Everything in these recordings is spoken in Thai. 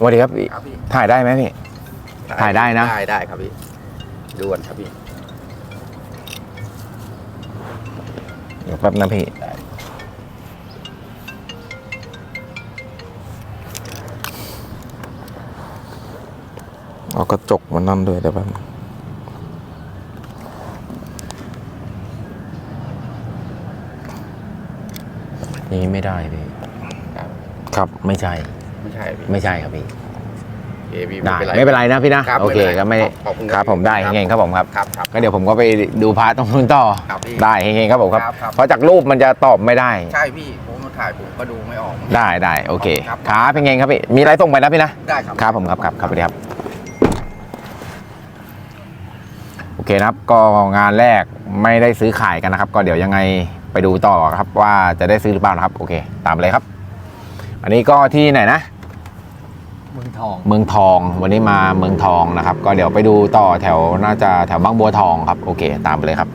สวัสดีครับพี่ครับพี่ถ่ายได้ไหมพี่ ถ่ายได้นะ ได้ได้ครับพี่ด่วนครับพี่เดี๋ยวแป๊บนะพี่ ได้เอากระจกมานั่นด้วยได้แป๊บนี่ไม่ได้พี่ครับครับไม่ใช่ ไม่ใช่พี่ไม่ใช่ครับพี่โอเคพี่ได้ไม่ไม่เป็เป็นนไรไรนะพี่นะครับโอเคไม่เป็นไรก็ไม่ขอบคุณคครัรับบผมได้ครับเฮงๆครับผมครับครับครับ ก็เดี๋ยวผมก็ไปดูพาร์ทตรงนู้นต่อครับพี่ได้เฮงๆครับผมครับ ครับครับ เพราะจากรูปมันจะตอบไม่ได้ ใช่พี่ผมมาถ่ายผมก็ดูไม่ออก ได้ได้โอเคครับ ครับเฮงๆครับพี่มีอะไรส่งไปนะพี่นะ ได้ครับ ครับผมครับครับครับสวัสดีครับ โอเคนะครับ ก็งานแรกไม่ได้ซื้อขายกันนะครับ ก็เดี๋ยวยังไงไปดูต่อครับ ว่าจะได้ซื้อหรือเปล่านะครับ โอเค ตามไปเลยครับ อันนี้ก็ที่ไหนนะเมืองทองเมืองทอง วันนี้มาเมืองทองนะครับ ก็เดี๋ยวไปดูต่อแถวน่าจะแถวบางบัวทองครับ โอเค ตามไปเลยครับ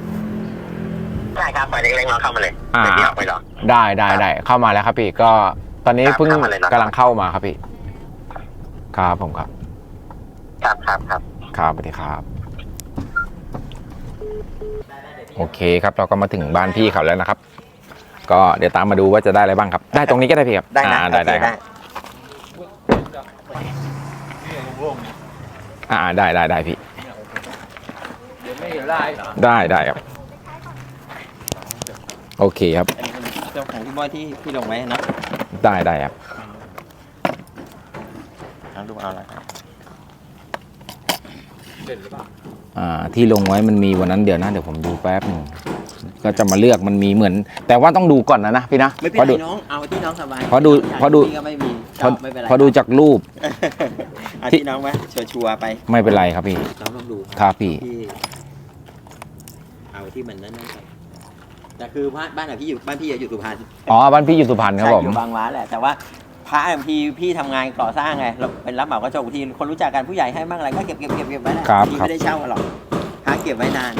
ได้ครับไปเล็กๆน้องเข้ามาเลยอ่า เดี๋ยวพี่ออกไปรอ ได้ได้ได้เข้ามาแล้วครับพี่ก็ตอนนี้ครับเพิ่งเข้ามาเลยนะกำลังเข้ามาครับพี่ครับผมครับครับครับครับ ครับสวัสดีครับ โอเคครับเราก็มาถึงบ้านพี่เขาแล้วนะครับ ก็เดี๋ยวตามมาดูว่าจะได้อะไรบ้างครับ ได้ตรงนี้ก็ได้พี่ครับได้นะอ่าได้โอเคได้ครับ อ่าได้ได้ได้พี่ เดี๋ยวไม่เห็นลายได้ได้ครับ โอเคครับ อันนี้เป็นเจ้าของพี่บอยที่พี่ลงไว้นะได้ได้ครับ เอาลูกเอาละครับอ่าที่ลงไว้มันมีวันนั้นเดี๋ยวนะเดี๋ยวผมดูแป๊บหนึงก็จะมาเลือกมันมีเหมือน แต่ว่าต้องดูก่อนนะนะพี่นะไม่เป็นเพราะไรดู น้องเอาที่น้องสบายเพราะดูเพราะดู พี่ก็ไม่มีเพราะ ชอบไม่เป็นไรเพราะดูจากรูปเอาที่น้องไว้ชัวร์ๆไปไม่เป็นไรครับพี่ น้องลองดูครับพี่ ที่เอาที่มันนั่นนั่นไปแต่คือบ้านบ้านอะพี่อยู่บ้านพี่อยู่สุพรรณอ๋อบ้านพี่อยู่สุพรรณครับใช่ผม อยู่บางว้าแหละแต่ว่าพระบางทีพี่ทำงานก่อสร้างไงเราเป็นรับเหมากระจกบางทีคนรู้จักกันผู้ใหญ่ให้บ้างอะไรก็เก็บเก็บเก็บเก็บไว้แหละครับพี่ครับไม่ได้เช่ามาหรอกพระเก็บไว้นาน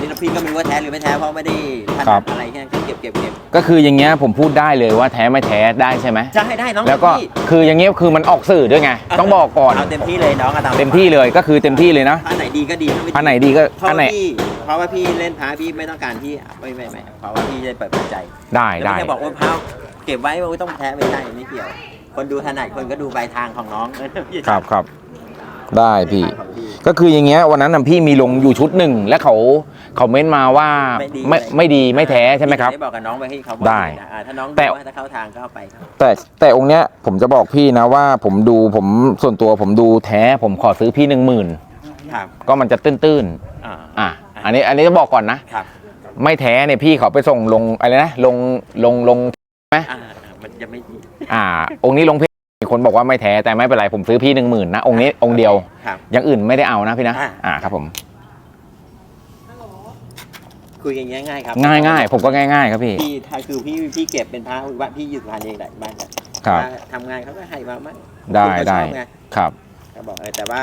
นี่พี่ก็ไม่รู้ว่าแท้หรือไม่แท้เพราะไม่ได้ถครันับดอะไรแค่นั้นก็เก็บเก็บเก็บก็คืออย่างเงี้ยผมพูดได้เลยว่าแท้ไม่แท้ได้ใช่ไหมจะให้ได้น้องแล้วก็พี่คืออย่างเงี้ยคือมันออกสื่อด้วยไงต้องบอกก่อนเอาเต็มที่เลยน้องอะตามเต็มที่เลยก็คือเต็มที่เลยนะพระไหนดีก็ดีถ้าไม่อันไหนดีก็เพราะอันไหนว่าพี่เพราะว่าพี่เล่นพระพี่ไม่ต้องการที่ไม่ไม่ไม่เพราะว่าพี่จะเปิดเผยใจได้แล้วได้ ไม่ได้บอกว่าพระเก็บไว้ว่าต้องแท้ไม่ใช่ไม่เกี่ยว คนดูถนัดคนก็ดูใบทางของน้องครับครับ ได้พี่ทางของพี่ ก็คืออย่างเงี้ยวันนั้นน่ะพี่มีลงอยู่ชุดหนึ่งและเขาเขาเม้นมาว่าไม่ดีไม่ไม่ดีไม่แท้ใช่ไหมครับได้บอกกับน้องไปให้เขาบอกได้นะอ่าถ้าน้องแต่ดูว่าถ้าเข้าทางก็เอาไปครับแต่แต่องค์เนี้ยผมจะบอกพี่นะว่าผมดูผมส่วนตัวผมดูแท้ผมขอซื้อพี่หนึ่งหมื่นครับก็มันจะตื้นอ่าๆอะอันนี้อันนี้จะบอกก่อนนะครับไม่แท้เนี่ยพี่เขาไปส่งลงอะไรนะลงลงลงอ่าอ่ามันจะไม่ดีอ่า องค์นี้ลงเพจมี คนบอกว่าไม่แท้แต่ไม่เป็นไรผมซื้อพี่หนึ่งหมื่นนะองค์นี้องค์เดียว ครับอย่างอื่นไม่ได้เอานะพี่นะ อ่า อ่าครับผม คุยกันง่ายๆครับง่ายง่ายๆผมก็ง่ายง่ายๆครับพี่ พี่ถ้าคือพี่พี่เก็บเป็นพระบ้านพี่อยู่สุพรรณเองแหละบ้านเนี่ยครับถ้าทำงานเขาก็ให้มามั่งได้คนก็ชได้อบไงครับ ก็บอกเออแต่ว่า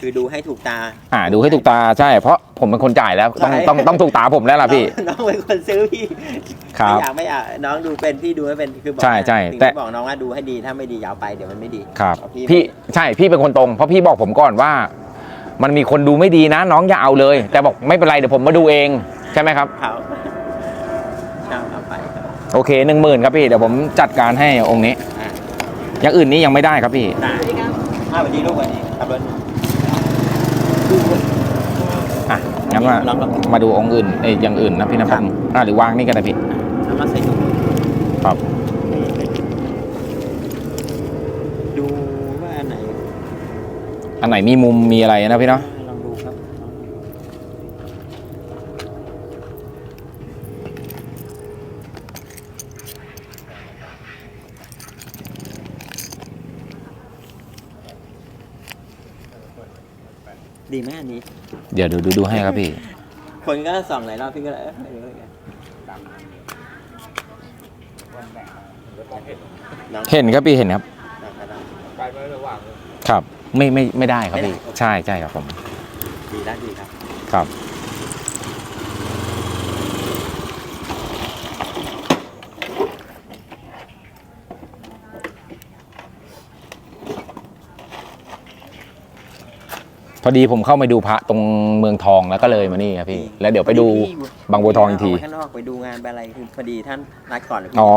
คือดูให้ถูกตา อ่าดูให้ถูกตาใช่ เพราะผมเป็นคนจ่ายแล้วต้องใช่ต้องต้องถูกตาผมแล้วล่ะพี่น้องน้องเป็นคนซื้อพี่ครับ ไม่อยากไม่อยากน้องดูเป็นพี่ดูให้เป็นคือบอกใช่ใช่ถึงแต่บอกน้องว่าดูให้ดีถ้าไม่ดีอยาวไปเดี๋ยวมันไม่ดีครับ เอาพี่พี่ใช่พี่เป็นคนตรง เพราะพี่บอกผมก่อนว่า มันมีคนดูไม่ดีนะ น้องอย่าเอาเลย แต่บอกไม่เป็นไรเดี๋ยวผมมาดูเองใช่ไหมครับ เขาช่างเอาไปครับโอเคหนึ่งหมื่นครับพี่เดี๋ยวผมจัดการให้องค์นี้ อ่าอย่างอื่นนี้ยังไม่ได้ครับพี่ ได้ครับถ้าวันนี้ลูกวันนี้ขับรถ อะ งั้นว่าลองลองมาดูองค์อื่นเอ้ยอย่างอื่นนะพี่นะคครัรับบอ่าหรือวางนี่ก็ได้พี่แล้วมาใส่ถุงครับดูว่าอันไหน อันไหนมีมุมมีอะไรนะพี่เนาะ ลองดูครับ ดีไหมอันนี้ เดี๋ยวดูดูดูให้ครับพี่ คนก็ส่องหลายรอบพี่ก็เลยเอ้ยไม่รู้เลยน้องเห็นครับพี่เห็นครับ น้องน้องไปไม่ระหว่างครับ ไม่ไม่ไม่ได้ครับไม่ได้พี่ ใช่ใช่ครับผม ดีแล้วดีครับ ครับ อดีผมเข้าไปดูพระตรงเมืองทองแล้วก็เลยมานี่ครับพี่ แล้วเดี๋ยวไปดูพี่ยู่บางบัวทองอีกทีเาไปข้างนอกไปดูงานไปอะไรคือพอดีท่านนัดก่อนเลยอ๋อ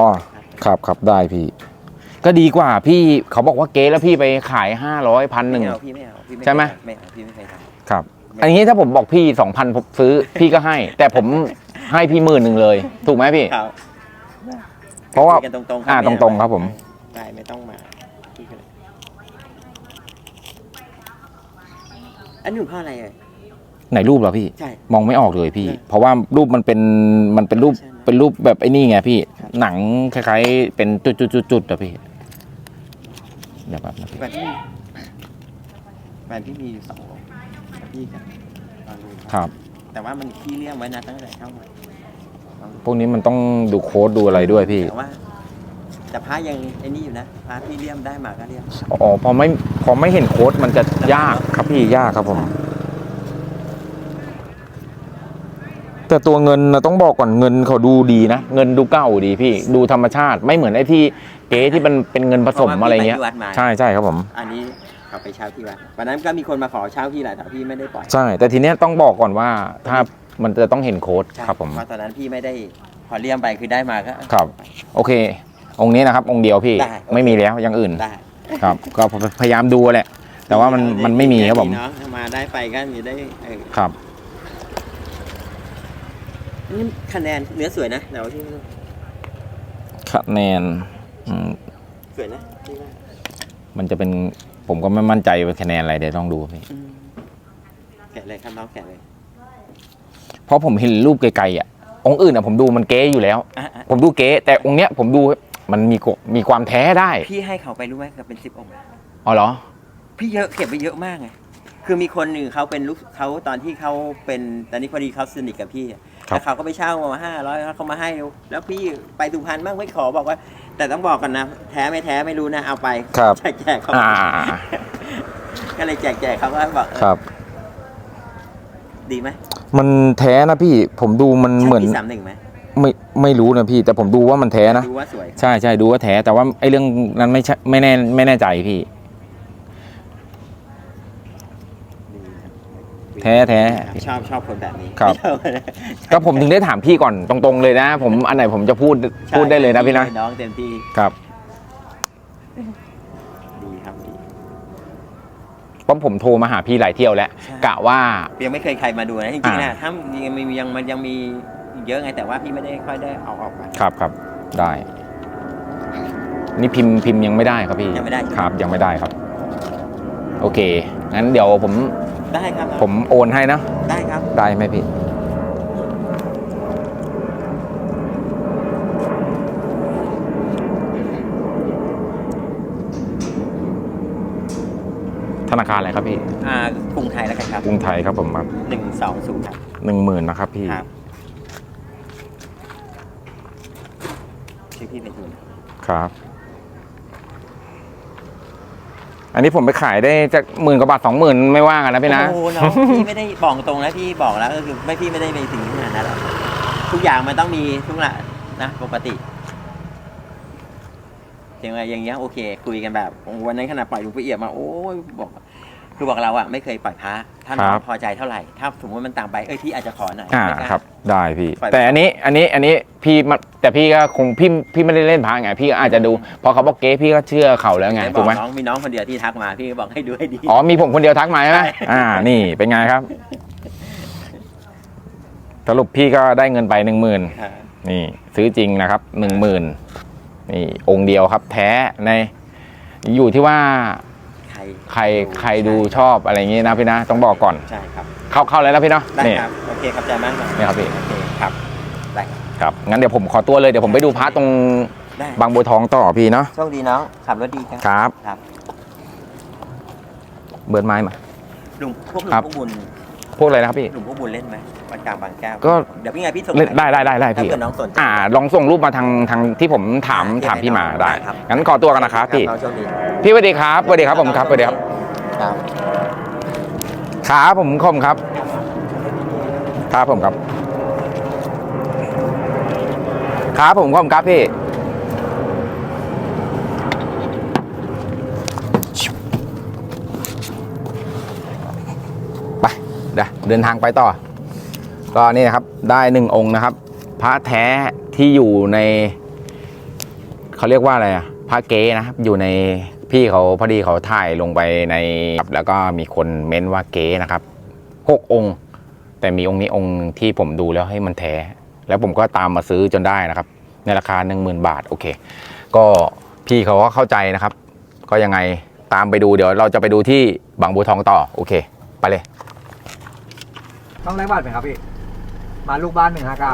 ครับครับได้พี่ ก็ดีกว่าพี่เขาบอกว่าเก๊แล้วพี่ไปขายห้าร้อยพันหนึ่ง ไม่เอาพี่ไม่เอาพี่ใช่ไหม ไม่เอาพี่ไม่เคยทำครับ อันนี้ถ้าผมบอกพี่สองพันผมซื้อ พี่ก็ให้ แต่ผมให้พี่หมื่นหนึ่งเลย ถูกไหมพี่ ครับเพราะว่า คุยกันตรงๆอ่าไม่ตรงๆครับผม ได้ไม่ต้องมาพี่ก็เลย อันนี้หลวงพ่ออะไรเอ่ย ไหนรูปเหรอพี่ ใช่ มองไม่ออกเลยพี่ใช่เพราะว่ารูปมันเป็นมันเป็นรูปใช่เป็นรูปแบบไอ้นี่ไงพี่ครับหนังคล้ายๆ เป็นจุดจุดจุดจุดๆๆๆอะพี่เดี๋ยวแบบนะพี่แฟนพี่แฟนพี่มีอยู่สององค์พี่กับตอนนู้นครับ แต่ว่ามันพี่เลี้ยงไว้นะตั้งแต่เข้ามาพวกนี้มันต้องดูโค้ดดูอะไรด้วยพี่ แต่ว่า แต่พระยังไอ้นี่อยู่นะพระพี่เลี่ยมได้มาก็เลี่ยมอ๋อพอไม่พอไม่เห็นโค้ดมันจะยากครับพี่ยากครับผม แต่ตัวเงินนะต้องบอกก่อนเงินเขาดูดีนะ เงินดูเก่าดีพี่ ดูธรรมชาติไม่เหมือนไอ้ที่เก๊ที่มันเป็นเงินผสมอะไรเงี้ย พาว่าพี่ปที่วัดมาใช่ใช่ครับผม อันนี้เขาไปเช่าที่วัดวันนั้นก็มีคนมาขอเช่าพี่แหละแต่พี่ไม่ได้ปล่อยใช่ แต่ทีเนี้ยต้องบอกก่อนว่าถ้ามันจะต้องเห็นโค้ดใช่ครับผม เพราะตอนนั้นพี่ไม่ได้พอเลี่ยมไปคือได้มาก็ครับ โอเค องค์นี้นะครับ องค์เดียวพี่ ได้โอเค ไม่มีแล้วอย่างอื่น ได้ครับ ก็พยายามดูแหละ แต่ว่ามันมันไม่มีครับผม เนาะมาได้ไปก็มีได้เออครับ อันนี่คะแนนเนื้อสวยนะแต่ว่าที่คะแนนอืมสวยนะพี่ว่ามันจะเป็นผมก็ไม่มั่นใจว่าคะแนนอะไรเดี๋ยวต้องดูพี่ อืมแกะเลยครับน้องแกะเลยเพราะผมเห็นรูปไกลๆอะ องค์อื่นอะผมดูมันเก๊อยู่แล้ว อะอะผมดูเก๊แต่องค์เนี้ยผมดู มันมีกวมีความแท้ได้พี่ให้เขาไปรู้ไหมเกือบเป็นสิบองค์อ๋อเหรอ พี่เยอะเก็บไปเยอะมากไงคือมีคนหนึ่งเขาเป็นลูกเขาตอนที่เขาเป็นตอนนี้พอดีเขาสนิทกับพี่อะครับ แล้วเขาก็ไปเช่ามาห้าร้อยเขามาให้ดูแล้วพี่ไปสุพรรณบ้างไม่ขอบอกว่า แต่ต้องบอกกันนะ แท้ไม่แท้ไม่รู้นะเอาไปครับ แจกแจกเขาอ่าก็เลยแจกแจกเขาก็บอกเออครับ ดีไหมมันแท้นะพี่ผมดูมันเหมือน ใช่ปีสามหนึ่งไหม ไม่ไม่รู้นะพี่ แต่ผมดูว่ามันแท้นะ ดูว่าสวย ใช่ใช่ดูว่าแท้แต่ว่าไอ้เรื่องนั้นไม่ใช่ไม่แน่ไม่แน่ใจพี่ดีครับแท้แท้ ชอบชอบคนแบบนี้ครับ ชอบก็ผมถึงได้ถามพี่ก่อนตรงๆเลยนะ ผมอันไหนผมจะพูดพูดได้เลยนะพี่นะน้องเต็มที่ครับ ดีครับดี เพราะผมโทรมาหาพี่หลายเที่ยวแล้วใช่ กะว่า ยังไม่เคยใครมาดูนะจริงๆอ่านะถ้ายังมียังมันยังมีอีก เยอะไงแต่ว่าพี่ไม่ได้ค่อยได้เอาออกมา ครับครับได้ นี่พิมพ์พิมพ์ยังไม่ได้ครับพี่ยังไม่ได้ใช่ไหม ครับ ยังไม่ได้ครับ โอเคงั้นเดี๋ยวผมได้ครับผมโอนให้นะ ได้ครับ ได้ไหมพี่ ธนาคารอะไรครับพี่ อ่ากรุงไทยแล้วกันครับกรุงไทยครับผมครับหนึ่งสองศูนย์ครับหนึ่งหมื่นนะครับพี่ ครับ ชื่อพี่เป็นทุนครับ อันนี้ผมไปขายได้จากหมื่นกว่าบาทสองหมื่นไม่ว่ากันนะพี่นะ โอ้โหน้องพี่ไม่ได้บอกตรงนะพี่บอกแล้วก็คือไม่พี่ไม่ได้ไปถึงขนาดนั้นหรอกทุกอย่างมันต้องมีทุกละนะปกติอย่างไรอย่างเงี้ยโอเค คุยกันแบบโอ้โหวันนั้นขนาดปล่อยลูกละเอียดมาโอ้ยบอก คือบอกเราอะไม่เคยปล่อยพระถ้าน้อครังบ พอใจเท่าไหร่ ถ้าสมมติมันต่างไปเอ้ยพี่อาจจะขอหน่อยอ่าไม่กล้ครับ ได้พี่ ปล่อยแต่อันนี้อันนี้อันนี้พี่มันแต่พี่ก็คงพี่พี่ไม่ได้เล่นพาไงพี่ก็อาจจะดูพอเขาบอกเก๊พี่ก็เชื่อเขาแล้วไงได้บถูอกกไหมน้องมีน้องคนเดียวที่ทักมาพี่ก็บอกให้ดูให้ดี อ๋อมีผมคนเดียวทักมาใช่ไหมใช่ อ่า นี่เป็นไงครับสรุปพี่ก็ได้เงินไปหนึ่งหมื่นอ่านี่ซื้อจริงนะครับหนึ่งหมื่นนี่องค์เดียวครับแท้ในอยู่ที่ว่า ใครใครใครดูชอบอะไรอย่างงี้นะพี่นะต้องบอกก่อนใช่ครับเข้าเข้าเลยนะพี่เนาะได้นี่ ครับโอเคครับใจมากครับนี่ครับพี่ โอเคครับได้ครับครับงั้นเดี๋ยวผมขอตัวเลยเดี๋ยวผมไปดูพระตรงได้บางบัวทองต่อพี่เนาะโชคดีน้องขับรถดีครับ ครับ ครับ เบิร์ดไม้มา หลุมพวกหลุครัมบพวกบุญ พวกอะไรนะครับพี่หลุมพวกบุญเล่นไหมวันกลางบางแก้วก็ เดี๋ยวพี่ไงพี่ส่งเล่นได้ได้ได้ได้ถ้าพี่ เกิดน้องสนใจอ่า ลองส่งรูปมาทางทางที่ผมถามอ่าถามพี่มาได้ได้ ครับงั้นขอตัวกันนะครับพี่น้องโชคดีพี่สวัสดีครับสวัสดีครับผมครับสวัสดีครับ ครับ ครับผมคมครับ ครับผมครับ ครับผมคมครับพี่ เดินทางไปต่อ ก็นี่นะครับได้หนึ่งองค์นะครับ พระแท้ที่อยู่ในเขาเรียกว่าอะไรอะพระเก๊นะครับอยู่ในพี่เขาพอดีเขาถ่ายลงไปในแล้วก็มีคนเม้นว่าเก๊นะครับหกองค์ แต่มีองค์นี้องค์ที่ผมดูแล้วให้มันแท้ แล้วผมก็ตามมาซื้อจนได้นะครับ ในราคา 1 0,000 บาทโอเค ก็พี่เขาก็เข้าใจนะครับ ก็ยังไงตามไปดูเดี๋ยวเราจะไปดูที่บางบัวทองต่อโอเค ไปเลย ต้องได้บัตรไหมครับพี่ มาลูกบ้านหนึ่งห้าเก้า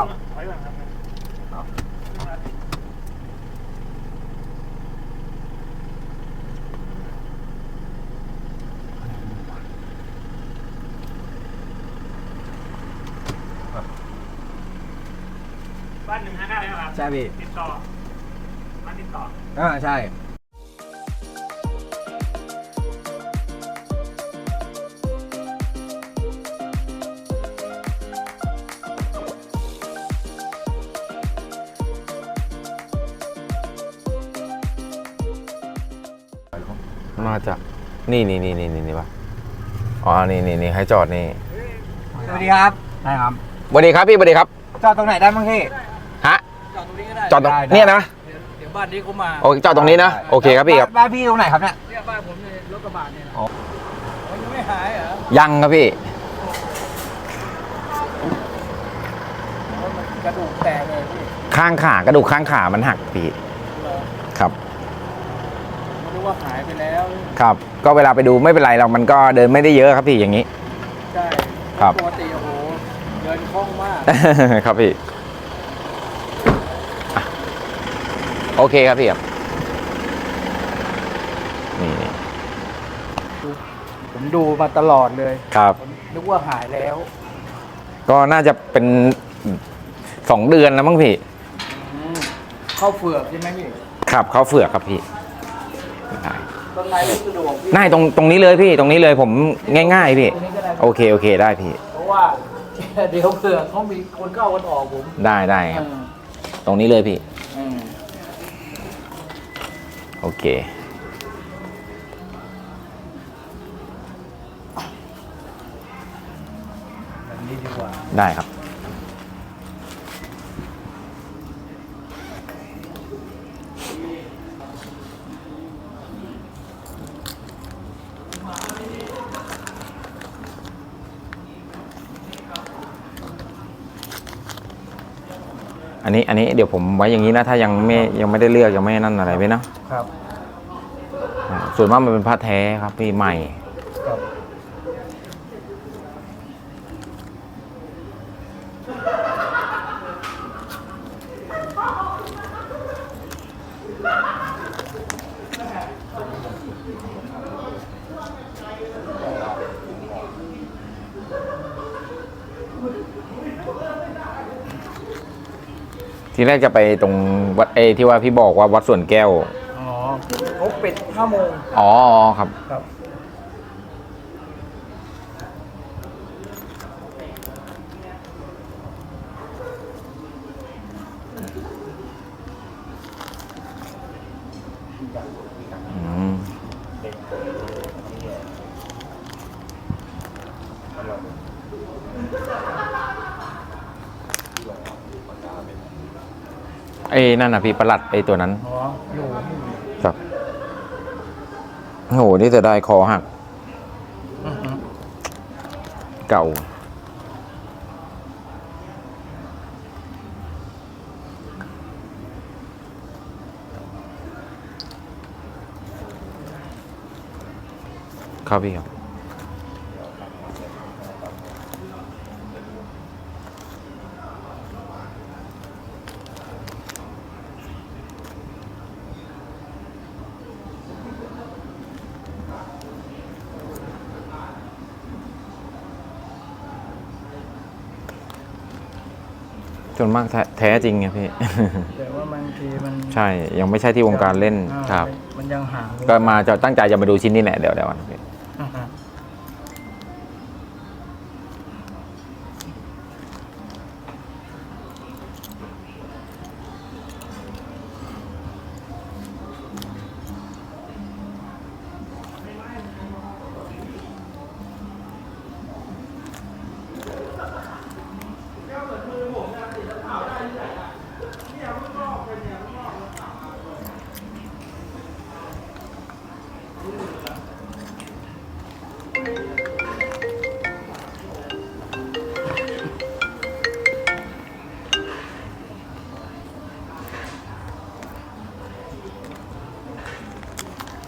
บ้านหนึ่งห้าเก้าใช่ไหมครับใช่พี่ติดต่อมาติดต่ออ่าใช่ น่าจะนี่นี่นี่นี่นี่นี่ปะอ๋อนี่นี่นี่ให้จอดนี่สวัสดีครับใช่ครับสวัสดีครับพี่สวัสดีครับ จอดตรงไหนได้บ้างพี่ ฮะ จอดตรงนี้ก็ได้จอดตรงได้เนี่ยนะเดี๋ยวบ้านนี้เขามาโอเคจอดตรงนี้นะโอเคครับพี่ครับบ้านพี่ตรงไหนครับเนี่ย เนี่ยบ้านผมเนี่ยรถกระบะเนี่ยนะอ๋ออ๋อยังไม่หายเหรอยังครับพี่กระดูกแตกเลยพี่ข้างขากระดูกข้างขามันหักพี่ เหรอ ครับ ไม่รู้ว่าหาย ไปแล้วครับ ก็เวลาไปดูไม่เป็นไรหรอกมันก็เดินไม่ได้เยอะครับพี่อย่างนี้ ใช่ครับ ปกติโอ้โหเดินคล่องมาก ครับพี่อะโอเคครับพี่ครับนี่นี่ผมดูมาตลอดเลยครับ ผมนึกว่าหายแล้วก็น่าจะเป็นสองเดือนแล้วมั้งพี่ อืมเข้าเฟือกใช่ไหมพี่ ครับเขาเฟือกครับพี่ได้ ตรงไหนไม่สะดวกพี่ได้ตรงตรงนี้เลยพี่ตรงนี้เลยผมง่ายๆพี่ ตรงนี้ก็ได้โอเคโอเคได้พี่ เพราะว่า เดี๋ยวเผื่อเขามีคนเข้าคนออกผมได้ได้ครับ อืมตรงนี้เลยพี่ อืมโอเค แบบนี้ดีกว่า ได้ครับ อันนี้อันนี้เดี๋ยวผมไว้อย่างนี้นะถ้ายังไม่ยังไม่ได้เลือกยังไม่นั่นอะไรไว้นะครับ อ่าส่วนมากมันเป็นผ้าแท้ครับพี่ใหม่ ทีแรกจะไปตรงวัดเอที่ว่าพี่บอกว่าวัดสวนแก้ว อ๋อเขาปิดห้าโมงอ๋อครับ ครับ อ้นั่นน่ะพี่ประหลัดไอ้ตัวนั้นอ๋ออยู่ครับโอ้โหนี่จะได้คอหัก อือหือเก่า ครับพี่ครับ ส่วนมากแท้แท้จริงไงพี่ แต่ว่าบางทีมันใช่ยังไม่ใช่ที่วงการเล่นอ่าครับ มันยังห่าง ก็มาจะตั้งใจจะมาดูชิ้นนี้แหละเดี๋ยวเดี๋ยวก่อนพี่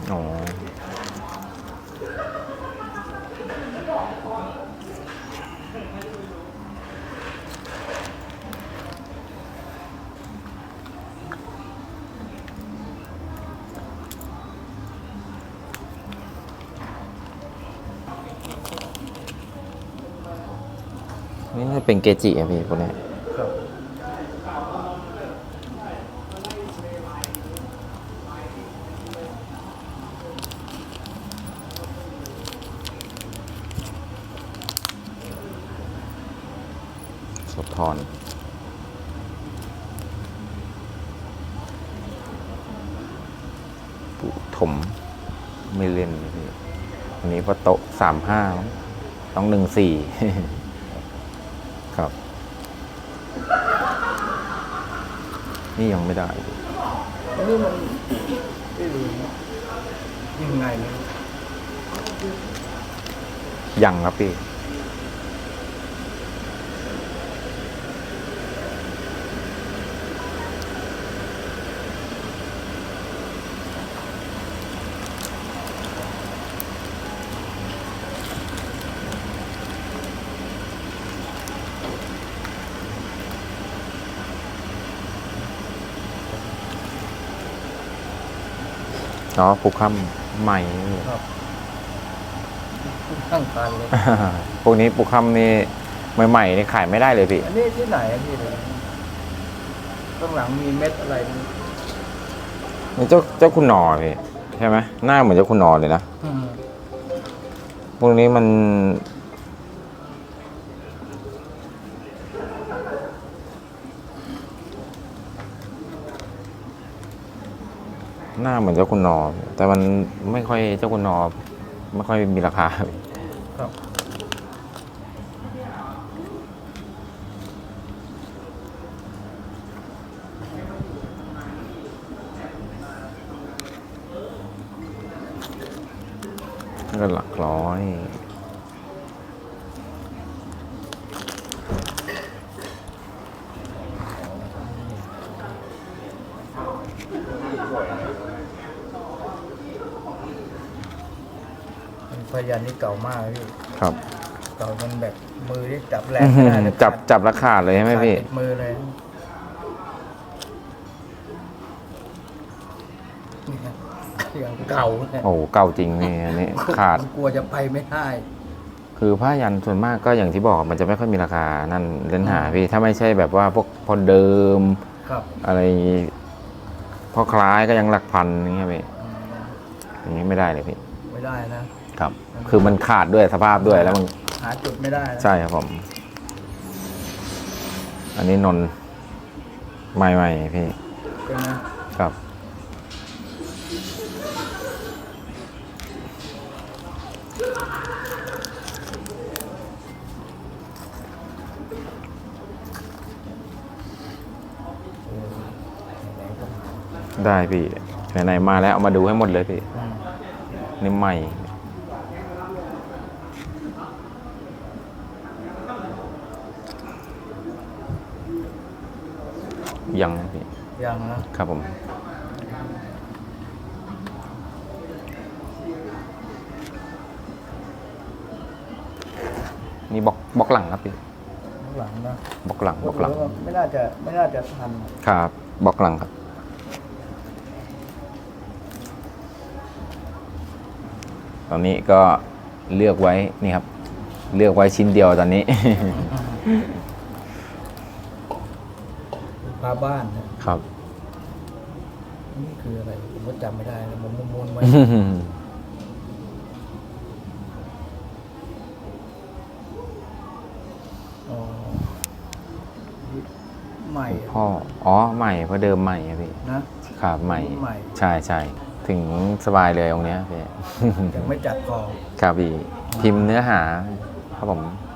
นี่เป็นเกจิอะพี่คนนี้ ยครับโสธรปุถมไม่เล่นเลยพี่อันนี้พอโต๊ะสามห้าต้องหนึ่งสี่ครับ นี่ยังไม่ได้พี่อันนี้มันไม่รู้นะยังไงเนี่ยยังครับพี่ อ๋อปลูกข้ามใหม่ข้างคันเลยพวกนี้ปลูกข้ามนี่ใหม่ๆนี่ขายไม่ได้เลยพี่อันนี้ที่ไหนอะพี่เลยข้างหลังมีเม็ดอะไรนี่นี่เจ้าเจ้าคุณนอพี่ใช่ไหมหน้าเหมือนเจ้าคุณนอเลยนะอืมพวกนี้มัน น้าเหมือนเจ้าคุณนอ แต่มันไม่ค่อยเจ้าคุณนอ ไม่ค่อยมีราคาครับก็หลักร้อย มันพยันนี่เก่ามากเลยพี่ครับเก่าจนแบบมือที่จับแรงไม่ได้เลยจับจับราคาดเลยใช่ไหมพี่ขาดติดมือเลยนี่ครับอย่างเก่าเนี่ยโอ้เก่าจริงนี่อันนี้ขาดกลัวจะไปไม่ได้ คือผ้ายันส่วนมากก็อย่างที่บอกมันจะไม่ค่อยมีราคา นั่นเล่นหาพี่ ถ้าไม่ใช่แบบว่าพวกพอเดิม ครับ อะไรพอคล้ายก็ยังหลักพันอย่างเงี้ยพี่อืมอย่างนี้ไม่ได้เลยพี่ ไม่ได้นะ ครับ คือมันขาดด้วยสภาพด้วยแล้วมันหาจุดไม่ได้นะใช่ครับผม อันนี้นนท์ใหม่ๆพี่ใช่ไหมครับ ได้พี่ไหนๆมาแล้วเอามาดูให้หมดเลยพี่ อืมนี่ใหม่ ยังนะพี่ยังนะครับผม นี่บล็อกบล็อกหลังครับพี่ข้างหลังนะบล็อกหลังบล็อกหลังไม่น่าจะไม่น่าจะทันครับบล็อกหลังครับ ตอนนี้ก็เลือกไว้นี่ครับ เลือกไว้ชิ้นเดียวตอนนี้ พาบ้านนะครับ นี่คืออะไร ผมก็จำไม่ได้นะผมม้วนๆไว้อ๋อใหม่พ่อ อ๋อ ใหม่เพราะเดิมใหม่ครับพี่นะ ครับใหม่ ใหม่ ใช่ใช่ ถึงสบายเลยตรงเนี้ยพี่ ยังไม่จัดกองครับพี่ พิมพ์เนื้อหาครับผมอืม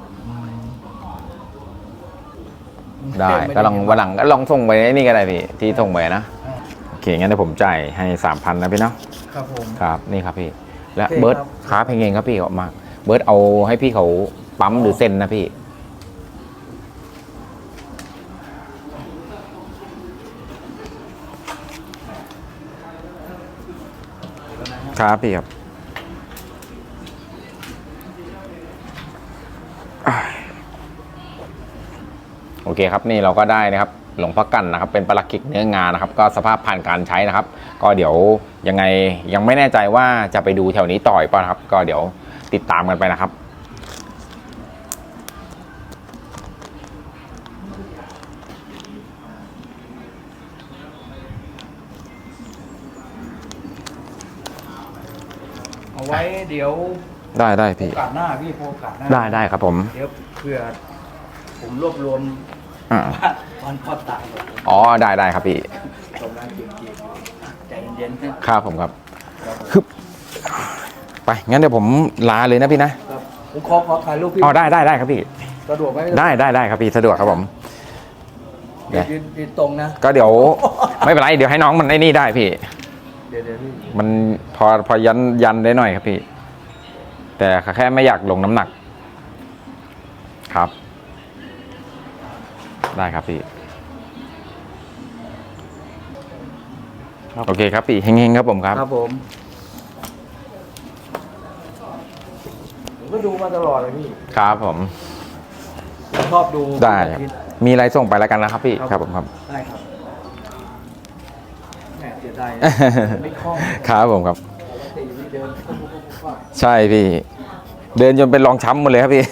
ได้เนม่ก็ลองวันหลังก็ลองส่งไปนี่ก็ได้พี่ ที่ส่งไปนะอ่าโอเค งั้นเดี๋ยวผมจ่ายให้สามพันนะพี่เนาะ ครับผม ครับ นี่ครับพี่ และโอเคเบิร์ตครับค้าเพลงเองครับพี่ออกมาเบิร์ตเอาให้พี่เขาปั๊มหรือเซ็นนะพี่ ครับพี่ครับ อเคครับนี่เราก็ได้นะครับหลวงพ่อกันนะครับเป็นปลักกิกเนื้องานนะครับ ก็สภาพผ่านการใช้นะครับ ก็เดี๋ยวยังไงยังไม่แน่ใจว่าจะไปดูแถวนี้ต่อยป่ะครับ ก็เดี๋ยวติดตามกันไปนะครับเอาไว้เดี๋ยวได้ได้พี่กาสหน้าพี่โอกาสหน้าได้ได้ครับผม เดี๋ยวเผื่อ ผมรวบรวมอ่าวันพ่อตายหมดอ๋อได้ได้ครับพี่ตรงนั้นจริงๆใจเย็นๆนะครับผมครับฮึบไปงั้นเดี๋ยวผมลาเลยนะพี่นะครับผมขอขอถ่ายรูปพี่อ๋อได้ได้ได้ครับพี่ สะดวกไหมได้ได้ได้ครับพี่สะดวกครับผม ยืนยืนยืนตรงนะ ก็เดี๋ยว ไม่เป็นไรเดี๋ยวให้น้องมันไอ้นี่ได้พี่ เดี๋ยวเดี๋ยวพี่มันพอพอยันยันได้หน่อยครับพี่ แต่แค่ไม่อยากลงน้ำหนัก ครับ ได้ครับพี่โอเคครับพี่เฮงๆครับผมครับ ครับผมผมก็ดูมาตลอดเลยพี่ครับผมชอบดูได้ครับ มีอะไรส่งไปแล้วกันนะครับพี่ครับผมครับ ได้ครับแหมเสียดายไม่คล่องครับผมครับ ปกตินี่เดินใช่พี่ เดินจนเป็นรองช้ำหมดเลยครับพี่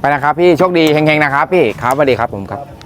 ไปนะครับพี่โชคดีเฮงๆนะครับพี่ครับสวัสดีครับผมครับ